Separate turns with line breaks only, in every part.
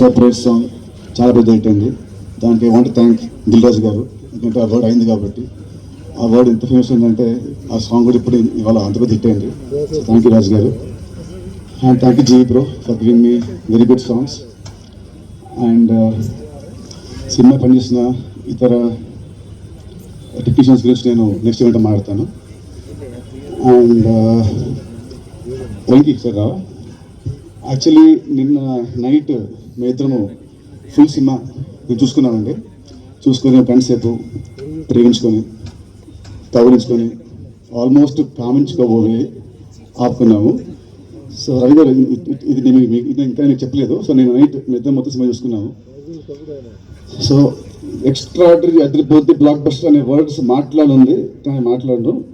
Surprise song చాలా పెద్ద hit అయింది దానికి ఐ వాంట్ థ్యాంక్ దిల్రాజ్ గారు. ఎందుకంటే ఆ వర్డ్ అయింది కాబట్టి. ఆ వర్డ్ ఎంత ఫేమస్ అయిందంటే ఆ సాంగ్ కూడా ఇప్పుడు ఇవాళ అంత పెద్ద హిట్ అయింది. Thank you Raj garu. And thank you GV bro for giving me very good songs and cinema పనిచేసిన ఇతర టెక్నీషియన్స్ గురించి నేను నెక్స్ట్ ఈవెంట్ మాట్లాడతాను. And uh, Venky sir actually నిన్న నైట్ మేము ఇద్దరము ఫుల్ సినిమా నేను చూసుకున్నామండి. చూసుకొని ఒక సేపు ప్రేమించుకొని తగిలించుకొని ఆల్మోస్ట్ కామించుకోబోయి ఆపుకున్నాము. సో రవి గారు ఇది- నేను మీకు ఇది ఇంకా నేను చెప్పలేదు. సో నేను నైట్ మీ మొత్తం సినిమా చూసుకున్నాము. సో ఎక్స్ట్రాడరీ అదిరిపోతే బ్లాక్ బస్టర్ అనే వర్డ్స్ మాట్లాడుంది. కానీ మాట్లాడడం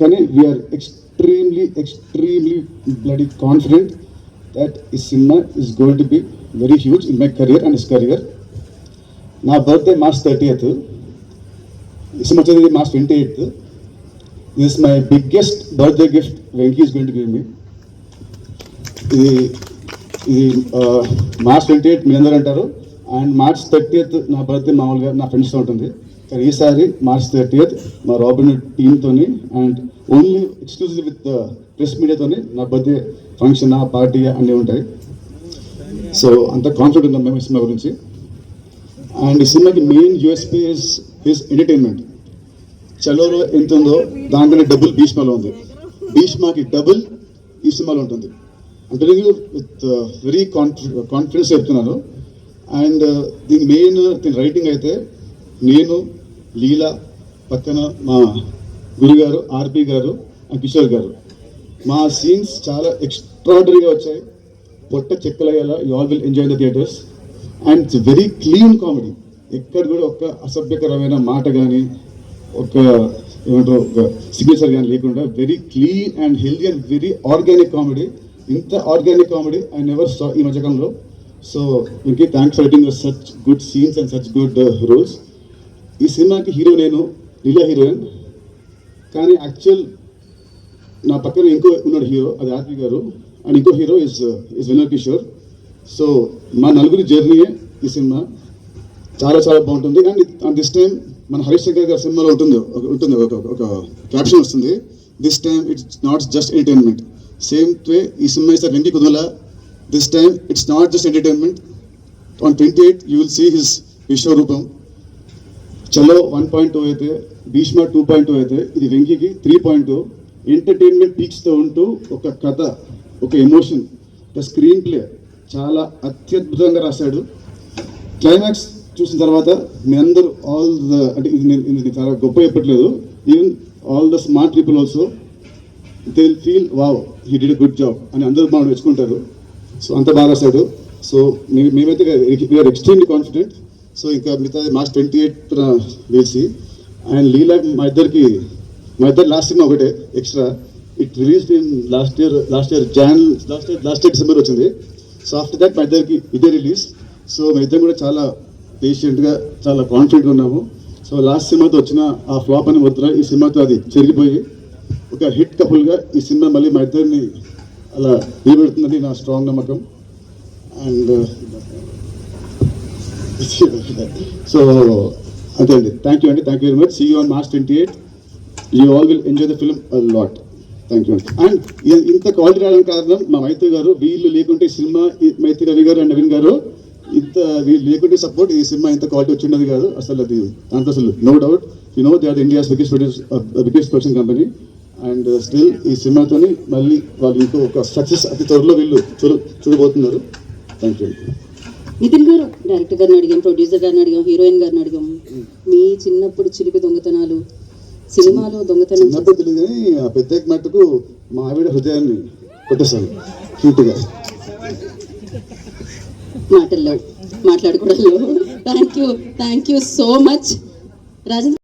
కానీ we're extremely extremely bloody confident that ఈ cinema is going to be very huge in my career and is career నా బర్త్డే మార్చ్ థర్టీ ఎయిత్ ఈ సినిమా వచ్చేది March twenty eighth this my biggest birthday gift Venky is going to give me ఇది ఇది March twenty eighth మీ అందరూ అంటారు. And March thirtieth నా birthday మామూలుగా నా ఫ్రెండ్స్తో ఉంటుంది. కానీ ఈసారి మార్చ్ థర్టీయత్ మా Robin టీమ్తోని and only exclusive with press మీడియాతోని నా బర్త్డే ఫంక్షన్ ఆ పార్టీ అన్నీ ఉంటాయి. సో అంత కాన్ఫిడెంట్ ఉందా మేము ఈ సినిమా గురించి. అండ్ ఈ సినిమాకి మెయిన్ యూఎస్పీ ఇస్ ఎంటర్టైన్మెంట్ చలోలో ఎంత ఉందో దానికన్నా డబుల్ భీష్మలో ఉంది. భీష్మాకి డబుల్ ఈ సినిమాలో ఉంటుంది. అంటే విత్ వెరీ కాన్ఫిడెన్స్ చెప్తున్నాను. అండ్ uh, దీని మెయిన్ దీని రైటింగ్ అయితే నేను లీలా పక్కన మా గురుగారు ఆర్పి గారు అండ్ కిషోర్ గారు. మా సీన్స్ చాలా ఎక్స్ట్రాడరీగా వచ్చాయి. పొట్ట చెక్కలయ్యేలా you all will enjoy the theatres and it's very clean comedy ఎక్కడ కూడా ఒక అసభ్యకరమైన మాట కానీ ఒక ఏమంటారు ఒక సిగ్నేచర్ కానీ లేకుండా very clean and healthy and very organic comedy ఇంత organic comedy I never saw ఈ మధ్యకాలంలో. సో ఇంకే thanks for writing such good scenes and such good roles ఈ సినిమాకి హీరో నేను లీలా హీరోయిన్. కానీ యాక్చువల్ నా పక్కన ఇంకో ఉన్నాడు హీరో అది ఆర్పి గారు. అండ్ ఇంకో hero is is winner Kishore so మా నలుగురి జర్నీయే ఈ సినిమా. చాలా చాలా బాగుంటుంది. అండ్ అండ్ దిస్ టైం మన హరీష్ శంకర్ గారి సినిమాలో ఉంటుంది ఒక- ఉంటుంది ఒక ఒక క్యాప్షన్ వస్తుంది. This time it's not just entertainment same way ఈ సినిమా ఇస్తారు Venky Kudumula. This time it's not just entertainment on twenty eight you will see his Vishwaroopam Chalo one point two అయితే భీష్మ టూ పాయింట్ టూ అయితే ఇది వెంకీకి three point two entertainment పీక్స్తో ఉంటూ ఒక కథ ఒక ఎమోషన్ ఒక స్క్రీన్ ప్లే చాలా అత్యద్భుతంగా రాశాడు. క్లైమాక్స్ చూసిన తర్వాత మీ అందరూ ఆల్ ద అంటే ఇది నేను చాలా గొప్ప చెప్పట్లేదు. Even all the smart people also they will feel wow he did good job అని అందరూ మనం మెచ్చుకుంటారు. సో అంత బాగా రాశాడు. సో మేమైతే వీఆర్ ఎక్స్ట్రీమ్లీ కాన్ఫిడెంట్ సో ఇంకా మిగతా మార్చ్ ట్వంటీ ఎయిత్ వేసి అండ్ లీలా మా ఇద్దరికి మా ఇద్దరు లాస్ట్ సినిమా ఒకటే extra it release in last year last year John last year last year December వచ్చింది. సో ఆఫ్టర్ దాట్ మా ఇద్దరికి ఇదే రిలీజ్ సో మా ఇద్దరు కూడా చాలా పేషెంట్గా చాలా కాన్ఫిడెంట్గా ఉన్నాము. సో లాస్ట్ సినిమాతో వచ్చిన ఆ ఫ్లాప్ అని ముద్ర ఈ సినిమాతో అది చెరిగిపోయి ఒక హిట్ కపుల్గా ఈ సినిమా మళ్ళీ మా ఇద్దరిని అలా నిలబెడుతుందని నా స్ట్రాంగ్ నమ్మకం. అండ్ సో uh, అంతే అండి థ్యాంక్ యూ అండి. Thank you very much see you on March twenty eight you all will enjoy the film lot thank you అండి అండ్ ఇంత క్వాలిటీ రావడానికి కారణం మా మైత్రి గారు వీళ్ళు లేకుంటే సినిమా మైత్రి రవి గారు అండ్ నవీన్ గారు ఇంత వీళ్ళు లేకుంటే సపోర్ట్ ఈ సినిమా ఇంత క్వాలిటీ వచ్చిండదు కాదు. అసలు అది దాంట్లో అసలు no doubt you know they are India's biggest produce biggest production company and still ఈ సినిమాతోని మళ్ళీ వాళ్ళు ఇంకో ఒక సక్సెస్ అతి త్వరలో వీళ్ళు చూడ చూడబోతున్నారు. థ్యాంక్ యూ
నితిన్ గారు డైరెక్టర్ గారిని అడిగాం ప్రొడ్యూసర్ గారిని అడిగాం హీరోయిన్ గారిని అడిగాం. మీ చిన్నప్పుడు చిలిపి దొంగతనాలు. సినిమాలో దొంగతనం
చిన్నప్పుడు తెలియదు కానీ ఆ పెద్ద మట్టుకు మా ఆవిడ హృదయాన్ని కొట్టేశాను క్యూట్గా.
మాటల్లో మాట్లాడుకోవడంలో. Thank you thank you so much Rajendra